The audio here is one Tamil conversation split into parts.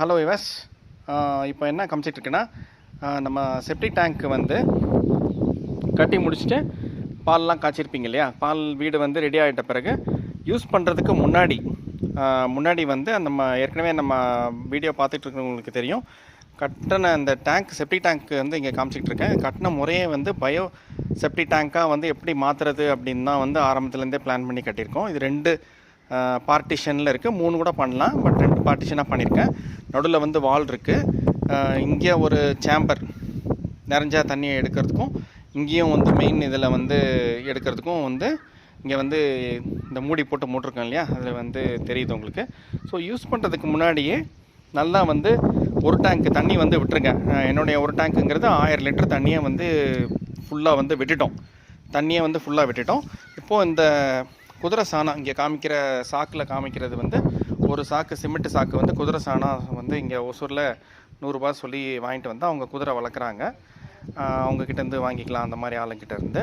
ஹலோ இவஸ் இப்போ என்ன காமிச்சிட்ருக்குன்னா நம்ம செப்டிக் டேங்க்கு வந்து கட்டி முடிச்சுட்டு பால்லாம் காய்ச்சிருப்பீங்க இல்லையா? பால் வீடு வந்து ரெடி ஆகிட்ட பிறகு யூஸ் பண்ணுறதுக்கு முன்னாடி முன்னாடி வந்து நம்ம ஏற்கனவே நம்ம வீடியோ பார்த்துட்டு இருக்கிறவங்களுக்கு தெரியும். கட்டின அந்த டேங்க் செப்டிக் டேங்க் வந்து இங்கே காமிச்சிட்டு இருக்கேன் கட்டின முறையே வந்து பயோ செப்டிக் டேங்காக வந்து எப்படி மாற்றுறது அப்படின்னு தான் வந்து ஆரம்பத்துலேருந்தே பிளான் பண்ணி கட்டியிருக்கோம். இது ரெண்டு பார்ட்டிஷனில் இருக்குது மூணு கூட பண்ணலாம் பட் ரெண்டு பார்ட்டிஷனாக பண்ணியிருக்கேன் நடுவில் வந்து வால் இருக்குது இங்கே ஒரு சேம்பர் நிறைஞ்சா தண்ணியை எடுக்கிறதுக்கும் இங்கேயும் வந்து மெயின் இதில் வந்து எடுக்கிறதுக்கும் வந்து இங்கே வந்து இந்த மூடி போட்டு மூட்டிருக்கோம் இல்லையா? அதில் வந்து தெரியுது உங்களுக்கு. ஸோ யூஸ் பண்ணுறதுக்கு முன்னாடியே நல்லா வந்து ஒரு டேங்க் தண்ணி வந்து விட்டுருங்க. என்னுடைய ஒரு டேங்க்குங்கிறது ஆயிரம் லிட்டர் தண்ணியை வந்து ஃபுல்லாக வந்து விட்டுட்டோம். தண்ணியை வந்து ஃபுல்லாக விட்டுட்டோம். இப்போது இந்த குதிரை சாணம் இங்கே காமிக்கிற சாக்கில் காமிக்கிறது வந்து ஒரு சாக்கு சிமெண்ட் சாக்கு வந்து குதிரை சாணம் வந்து இங்கே ஒசூரில் நூறுரூபா சொல்லி வாங்கிட்டு வந்து அவங்க குதிரை வளர்க்குறாங்க. அவங்கக்கிட்டேருந்து வாங்கிக்கலாம் அந்த மாதிரி ஆளுங்கிட்ட இருந்து.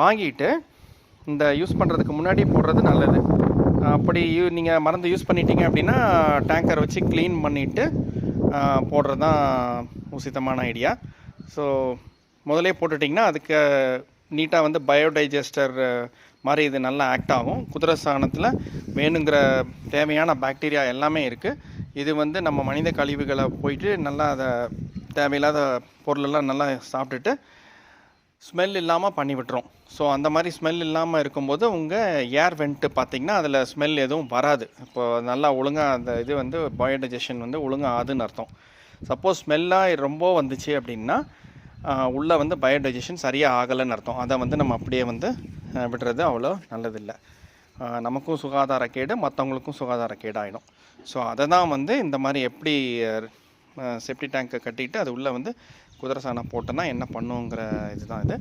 வாங்கிட்டு இந்த யூஸ் பண்ணுறதுக்கு முன்னாடி போடுறது நல்லது. அப்படி யூ நீங்கள் மறந்து யூஸ் பண்ணிட்டீங்க அப்படின்னா டேங்கர் வச்சு க்ளீன் பண்ணிவிட்டு போடுறது தான் உசிதமான ஐடியா ஸோ முதலே போட்டுட்டிங்கன்னா அதுக்கு நீட்டாக வந்து பயோடைஜஸ்டர் மாதிரி இது நல்லா ஆக்ட் ஆகும். குதிரை சாணத்தில் வேணுங்கிற தேவையான பாக்டீரியா எல்லாமே இருக்குது இது வந்து நம்ம மனித கழிவுகளை போயிட்டு நல்லா அதை தேவையில்லாத பொருளெல்லாம் நல்லா சாப்பிட்டுட்டு ஸ்மெல் இல்லாமல் பண்ணி விட்டுரும். ஸோ அந்த மாதிரி ஸ்மெல் இல்லாமல் இருக்கும்போது உங்கள் ஏர் வெண்ட்டு பார்த்திங்கன்னா அதில் ஸ்மெல் எதுவும் வராது. இப்போ நல்லா ஒழுங்காக அந்த இது வந்து பயோடைஜஷன் வந்து ஒழுங்காக ஆகுதுன்னு அர்த்தம். சப்போஸ் ஸ்மெல்லாக ரொம்ப வந்துச்சு அப்படின்னா உள்ளே வந்து பயோடைஜஷன் சரியாக ஆகலைன்னு அர்த்தம். அதை வந்து நம்ம அப்படியே வந்து விடுறது அவ்வளோ நல்லதில்லை. நமக்கும் சுகாதார கேடு மற்றவங்களுக்கும் சுகாதார கேடாகிடும் ஸோ அதை தான் வந்து இந்த மாதிரி எப்படி செப்டி டேங்க்கை கட்டிட்டு அது உள்ளே வந்து குதிரை சாணம் போட்டோன்னா என்ன பண்ணுங்கிற இதுதான் இது.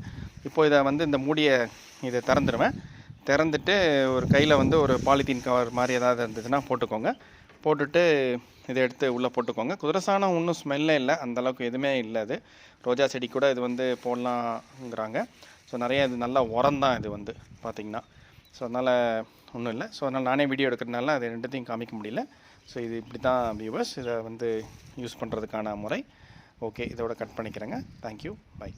இப்போது இதை வந்து இந்த மூடியை இதை திறந்துடுவேன் திறந்துட்டு ஒரு கையில் வந்து ஒரு பாலித்தீன் கவர் மாதிரி ஏதாவது இருந்ததுன்னா போட்டுக்கோங்க. போட்டுட்டு இதை எடுத்து உள்ளே போட்டுக்கோங்க. குதிரை சாணம் ஒன்றும் ஸ்மெல்லே இல்லை. அந்தளவுக்கு எதுவுமே இல்லை அது. ரோஜா செடி கூட இது வந்து போடலாங்கிறாங்க ஸோ நிறைய இது நல்லா உரம் தான் இது வந்து பார்த்திங்கன்னா. ஸோ அதனால் ஒன்றும் இல்லை. ஸோ அதனால் நானே வீடியோ எடுக்கிறதுனால அது ரெண்டுத்தையும் காமிக்க முடியல. ஸோ இது இப்படி தான் வியூவர்ஸ் இதை வந்து யூஸ் பண்ணுறதுக்கான முறை. ஓகே இதோட கட் பண்ணிக்கிறேங்க. Thank you bye